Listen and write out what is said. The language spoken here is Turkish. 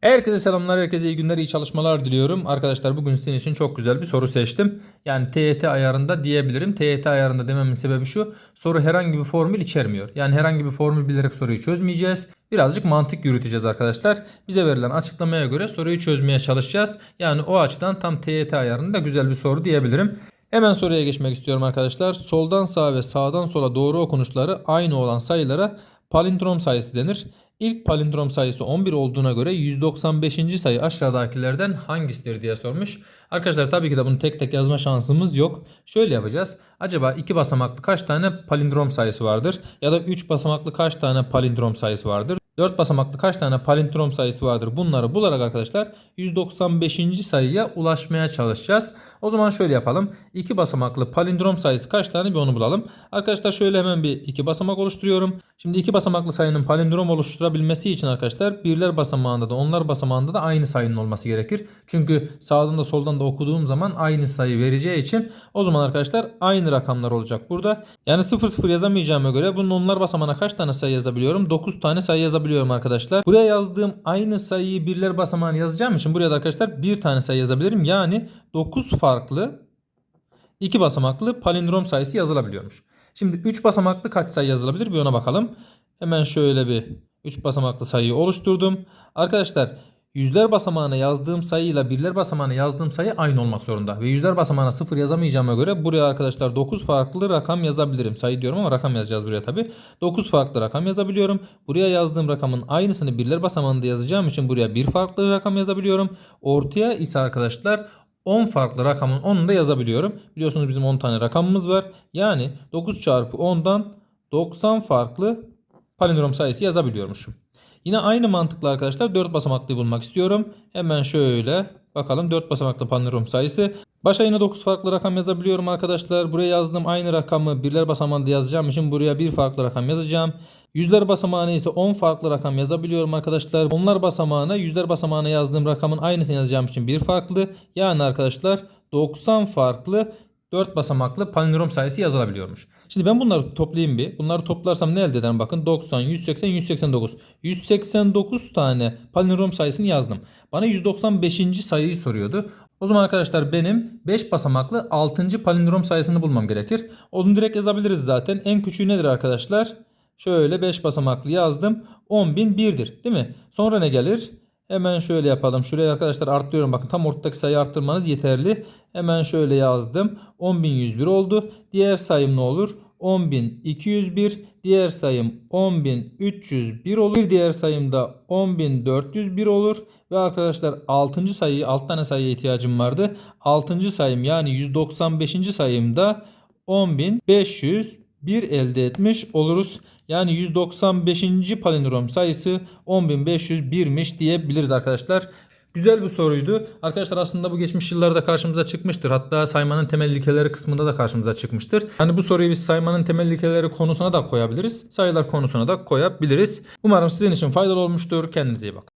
Herkese selamlar, herkese iyi günler, iyi çalışmalar diliyorum. Arkadaşlar bugün sizin için çok güzel bir soru seçtim. Yani TYT ayarında diyebilirim. TYT ayarında dememin sebebi şu. Soru herhangi bir formül içermiyor. Yani herhangi bir formül bilerek soruyu çözmeyeceğiz. Birazcık mantık yürüteceğiz arkadaşlar. Bize verilen açıklamaya göre soruyu çözmeye çalışacağız. Yani o açıdan tam TYT ayarında güzel bir soru diyebilirim. Hemen soruya geçmek istiyorum arkadaşlar. Soldan sağa ve sağdan sola doğru okunuşları aynı olan sayılara palindrom sayısı denir. İlk palindrom sayısı 11 olduğuna göre 195. sayı aşağıdakilerden hangisidir diye sormuş. Arkadaşlar tabii ki de bunu tek tek yazma şansımız yok. Şöyle yapacağız. Acaba 2 basamaklı kaç tane palindrom sayısı vardır? Ya da 3 basamaklı kaç tane palindrom sayısı vardır? 4 basamaklı kaç tane palindrom sayısı vardır? Bunları bularak arkadaşlar 195. sayıya ulaşmaya çalışacağız. O zaman şöyle yapalım. 2 basamaklı palindrom sayısı kaç tane bir onu bulalım. Arkadaşlar şöyle hemen bir 2 basamak oluşturuyorum. Şimdi 2 basamaklı sayının palindrom oluşturabilmesi için arkadaşlar birler basamağında da onlar basamağında da aynı sayının olması gerekir. Çünkü sağdan da soldan da okuduğum zaman aynı sayı vereceği için o zaman arkadaşlar aynı rakamlar olacak burada. Yani 0 0 yazamayacağıma göre bunun onlar basamağına kaç tane sayı yazabiliyorum? 9 tane sayı yazabiliyorum arkadaşlar. Buraya yazdığım aynı sayıyı birler basamağına yazacağım için buraya da arkadaşlar bir tane sayı yazabilirim. Yani 9 farklı 2 basamaklı palindrom sayısı yazılabiliyormuş. Şimdi 3 basamaklı kaç sayı yazılabilir bir ona bakalım. Hemen şöyle bir 3 basamaklı sayıyı oluşturdum. Arkadaşlar yüzler basamağına yazdığım sayıyla birler basamağına yazdığım sayı aynı olmak zorunda. Ve yüzler basamağına 0 yazamayacağıma göre buraya arkadaşlar 9 farklı rakam yazabilirim. Sayı diyorum ama rakam yazacağız buraya tabi. 9 farklı rakam yazabiliyorum. Buraya yazdığım rakamın aynısını birler basamağında yazacağım için buraya bir farklı rakam yazabiliyorum. Ortaya ise arkadaşlar 10 farklı rakamın 10'unu da yazabiliyorum. Biliyorsunuz bizim 10 tane rakamımız var. Yani 9 çarpı 10'dan 90 farklı palindrom sayısı yazabiliyormuşum. Yine aynı mantıkla arkadaşlar 4 basamaklıyı bulmak istiyorum. Hemen şöyle bakalım 4 basamaklı palindrom sayısı. Başa yine 9 farklı rakam yazabiliyorum arkadaşlar. Buraya yazdığım aynı rakamı birler basamağında yazacağım için buraya bir farklı rakam yazacağım. Yüzler basamağına ise 10 farklı rakam yazabiliyorum arkadaşlar. Onlar basamağına yüzler basamağına yazdığım rakamın aynısını yazacağım için bir farklı. Yani arkadaşlar 90 farklı 4 basamaklı palindrom sayısı yazılabiliyormuş. Şimdi ben bunları toplayayım bir. Bunları toplarsam ne elde ederim? Bakın 90, 180, 189. 189 tane palindrom sayısını yazdım. Bana 195. sayıyı soruyordu. O zaman arkadaşlar benim 5 basamaklı 6. palindrom sayısını bulmam gerekir. Onu direkt yazabiliriz zaten. En küçüğü nedir arkadaşlar? Şöyle 5 basamaklı yazdım. 10.001'dir değil mi? Sonra ne gelir? Hemen şöyle yapalım. Şuraya arkadaşlar arttırıyorum. Bakın tam ortadaki sayı arttırmanız yeterli. Hemen şöyle yazdım. 10.101 oldu. Diğer sayım ne olur? 10.201. Diğer sayım 10.301 olur. Bir diğer sayım da 10.401 olur. Ve arkadaşlar 6. sayıyı 6 tane sayıya ihtiyacım vardı. 6. sayım yani 195. sayımda 10.501 elde etmiş oluruz. Yani 195. palindrom sayısı 10.501'miş diyebiliriz arkadaşlar. Güzel bir soruydu. Arkadaşlar aslında bu geçmiş yıllarda karşımıza çıkmıştır. Hatta saymanın temel ilkeleri kısmında da karşımıza çıkmıştır. Hani bu soruyu biz saymanın temel ilkeleri konusuna da koyabiliriz. Sayılar konusuna da koyabiliriz. Umarım sizin için faydalı olmuştur. Kendinize iyi bakın.